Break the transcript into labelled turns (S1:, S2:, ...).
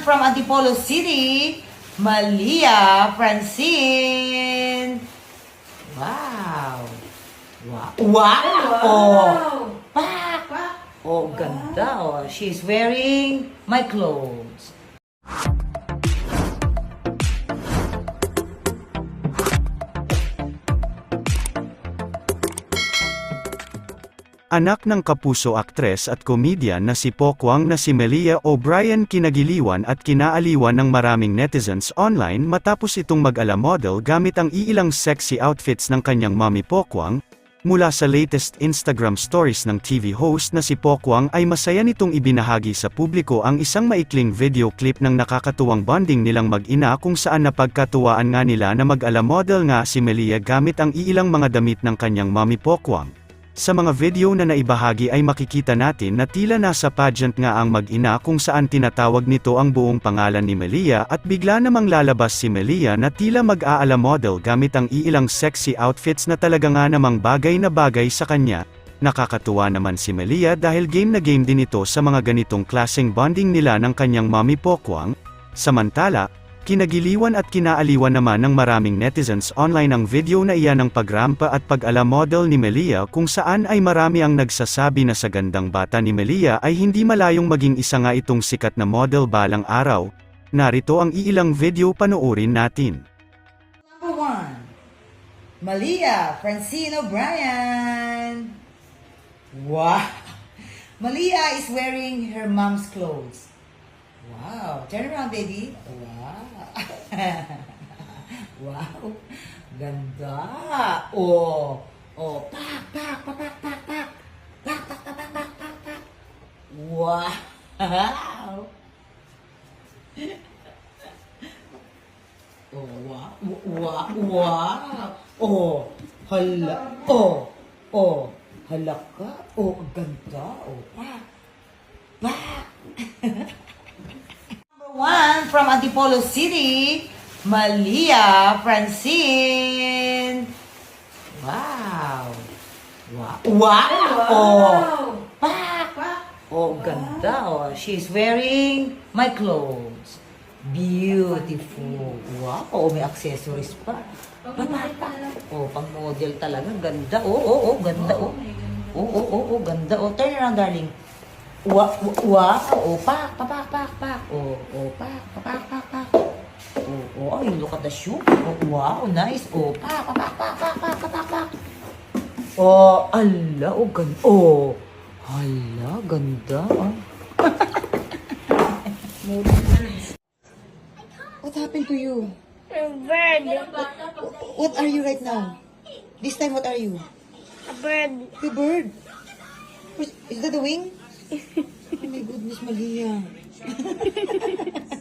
S1: from Antipolo City, Malia Francine. Wow. Wow. Wow. Oh. Pak. Oh, ganda. Oh, she's wearing my clothes.
S2: Anak ng kapuso aktres at komedyan na si Pokwang na si Melia O'Brien kinagiliwan at kinaaliwan ng maraming netizens online matapos itong mag-ala model gamit ang iilang sexy outfits ng kanyang mommy Pokwang. Mula sa latest Instagram stories ng TV host na si Pokwang ay masaya nitong ibinahagi sa publiko ang isang maikling video clip ng nakakatuwang bonding nilang mag-ina kung saan napagkatuwaan nga nila na mag-ala model nga si Melia gamit ang iilang mga damit ng kanyang mommy Pokwang. Sa mga video na naibahagi ay makikita natin na tila nasa pageant nga ang mag-ina kung saan tinatawag nito ang buong pangalan ni Melia at bigla namang lalabas si Melia na tila mag-aala model gamit ang iilang sexy outfits na talaga nga namang bagay na bagay sa kanya. Nakakatuwa naman si Melia dahil game na game din ito sa mga ganitong klaseng bonding nila ng kanyang mommy Pokwang. Samantala, Kinagiliwan at kinaaliwan naman ng maraming netizens online ang video na iyan ng pagrampa at pag-ala model ni Melia kung saan ay marami ang nagsasabi na sa gandang bata ni Melia ay hindi malayong maging isa nga itong sikat na model balang araw. Narito ang iilang video panoorin natin.
S1: Number one, Malia Francine O'Brien. Wow. Malia is wearing her mom's clothes. Wow. Turn around, baby. Wow. wow. Ganda. Oh. Oh. Pak, pak, pak, pak, pak, pak. Pak, pak, pak, pak, pak, pak, pak. Wow. Oh, wow. Wow. Wow. Oh. Hala. Oh. Oh. Hala ka. Oh, ganda. Oh, pa. Pa. From Antipolo City, Malia Francine. Wow. Wow. Wow. Oh. Pa. Oh, ganda. Oh, she's wearing my clothes. Beautiful. Wow. Oh, may accessories pa. Pa, pa, pa. Oh, pang model talaga. Ganda. Oh, oh, oh, ganda. Oh. Oh, oh, oh, oh, ganda. Oh, turn around, darling. Wow, wow. Oh, pak, pak, pak, pak, pak. Oh, oh, pak, pak, pak, pak, pak look at the shoe. Oh, wow, nice. Oh, pak, pak, pak, pak, pak, pak, pak. Oh, ala, oh, ganda. Oh, ala, ganda. Oh. What happened to you?
S3: A bird.
S1: What, what are you right now? This time, what are you?
S3: A bird.
S1: The bird? Is that the wing? oh my goodness, Malia.